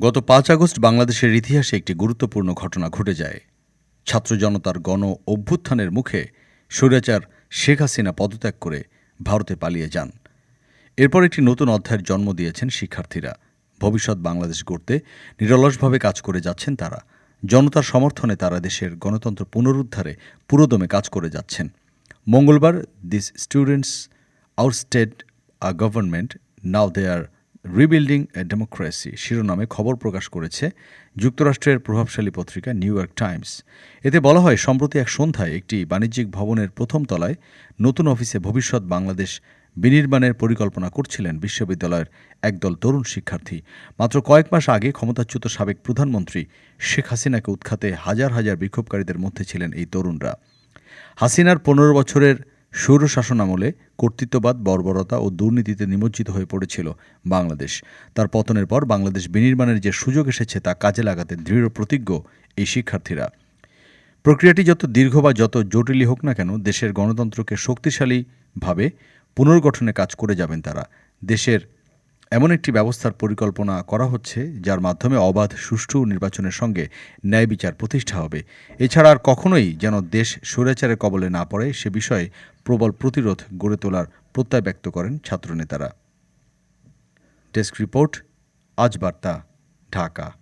গত পাঁচ আগস্ট বাংলাদেশের ইতিহাসে একটি গুরুত্বপূর্ণ ঘটনা ঘটে যায়। ছাত্র জনতার গণ অভ্যুত্থানের মুখে স্বৈরাচার শেখ হাসিনা পদত্যাগ করে ভারতে পালিয়ে যান। এরপর একটি নতুন অধ্যায়ের জন্ম দিয়েছেন শিক্ষার্থীরা। ভবিষ্যৎ বাংলাদেশ গড়তে নিরলসভাবে কাজ করে যাচ্ছেন তারা। জনতার সমর্থনে তারা দেশের গণতন্ত্র পুনরুদ্ধারে পুরোদমে কাজ করে যাচ্ছেন। মঙ্গলবার this students ousted a government now they are rebuilding a democracy শিরোনামে খবর প্রকাশ করেছে যুক্তরাষ্ট্রের প্রভাবশালী পত্রিকা নিউ ইয়র্ক টাইমস এতে বলা হয়, সম্প্রতি এক সন্ধ্যায় একটি বাণিজ্যিক ভবনের প্রথম তলায় নতুন অফিসে ভবিষ্যৎ বাংলাদেশ বিনির্মাণের পরিকল্পনা করছিলেন বিশ্ববিদ্যালয়ের একদল তরুণ শিক্ষার্থী। মাত্র কয়েক মাস আগে ক্ষমতাচ্যুত সাবেক প্রধানমন্ত্রী শেখ হাসিনাকে উৎখাতে হাজার হাজার বিক্ষোভকারীদের মধ্যে ছিলেন এই তরুণরা। হাসিনার পনেরো বছরের সৌর শাসনামলে কর্তৃত্ববাদ, বর্বরতা ও দুর্নীতিতে নিমজ্জিত হয়ে পড়েছিল বাংলাদেশ। তার পতনের পর বাংলাদেশ বিনির্মাণের যে সুযোগ এসেছে তা কাজে লাগাতে দৃঢ় প্রতিজ্ঞ এই শিক্ষার্থীরা। প্রক্রিয়াটি যত দীর্ঘ বা যত জটিলই হোক না কেন, দেশের গণতন্ত্রকে শক্তিশালীভাবে পুনর্গঠনে কাজ করে যাবেন তারা। দেশের এমন একটি ব্যবস্থার পরিকল্পনা করা হচ্ছে, যার মাধ্যমে অবাধ সুষ্ঠু নির্বাচনের সঙ্গে ন্যায় বিচার প্রতিষ্ঠা হবে। এছাড়া আর কখনোই যেন দেশ স্বৈরাচারের কবলে না পড়ে, সে বিষয়ে প্রবল প্রতিরোধ গড়ে তোলার প্রত্যয় ব্যক্ত করেন ছাত্রনেতারা। ডেস্ক রিপোর্ট, আজ বার্তা, ঢাকা।